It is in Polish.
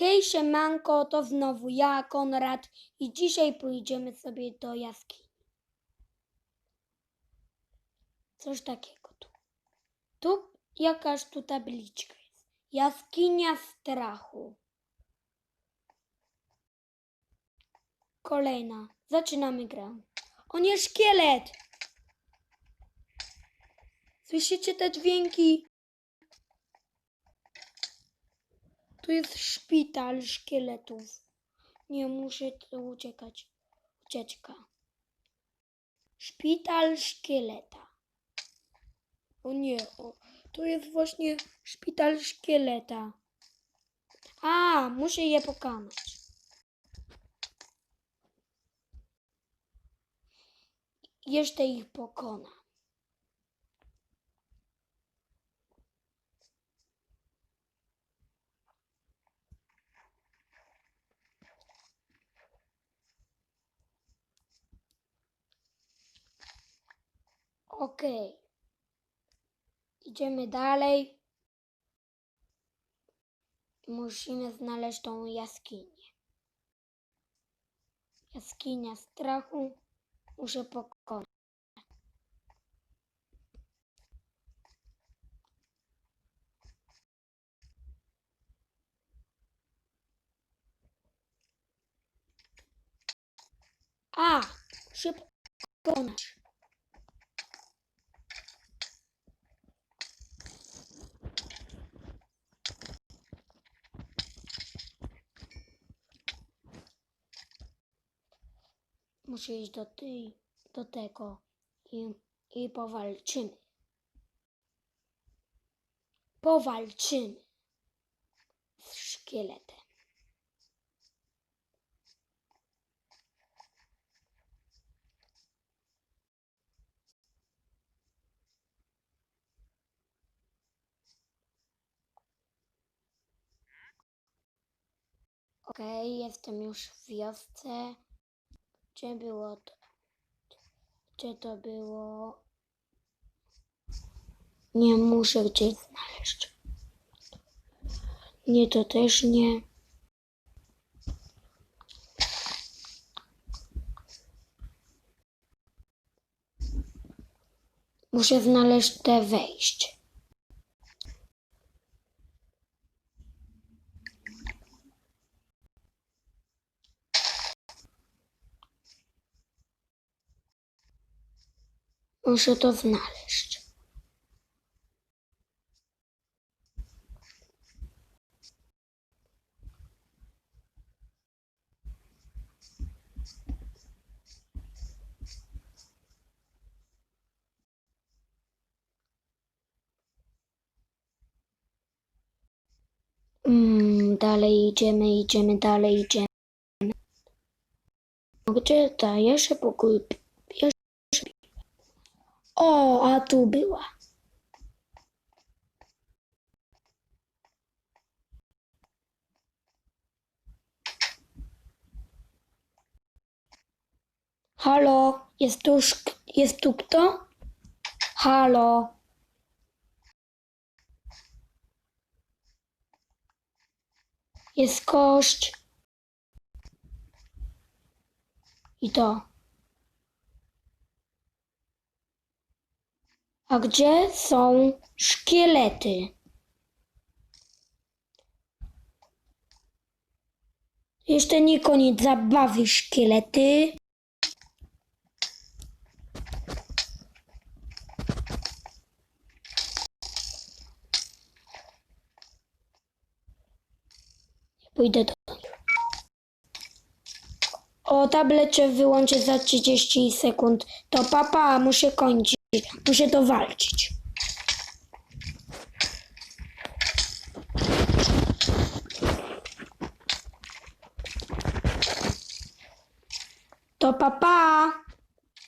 Hej, siemanko, to znowu ja, Konrad i dzisiaj pójdziemy sobie do jaskini. Coś takiego tu. Tu jakaś tu tabliczka jest. Jaskinia strachu. Kolejna. Zaczynamy grę. O nie, szkielet! Słyszycie te dźwięki? Tu jest szpital szkieletów. Nie muszę tu uciekać. Ucieczka. Szpital szkieleta. O nie, o, to jest właśnie szpital szkieleta. A, muszę je pokonać. Jeszcze ich pokona. Okej. Idziemy dalej. Musimy znaleźć tą jaskinię. Jaskinia strachu. Muszę pokonać. A! Szybko pokonać. Muszę iść do tej, do tego i, i powalczymy. Powalczymy z szkieletem. Okej, jestem już w wiosce. Gdzie było to? Gdzie to było? Nie muszę gdzieś znaleźć. Nie, to też nie. Muszę znaleźć te wejście. Muszę to znaleźć. Mm, dalej idziemy, idziemy, dalej idziemy. Gdzie ta? Jeszcze pokój. O, a tu była. Halo, jest tu, jest tu kto? Halo. Jest kość. I to. A gdzie są szkielety? Jeszcze nie koniec zabawy szkielety. Pójdę do nich. O, tablecie wyłączę za 30 sekund. To papa, muszę kończyć. Muszę to walczyć. To papa.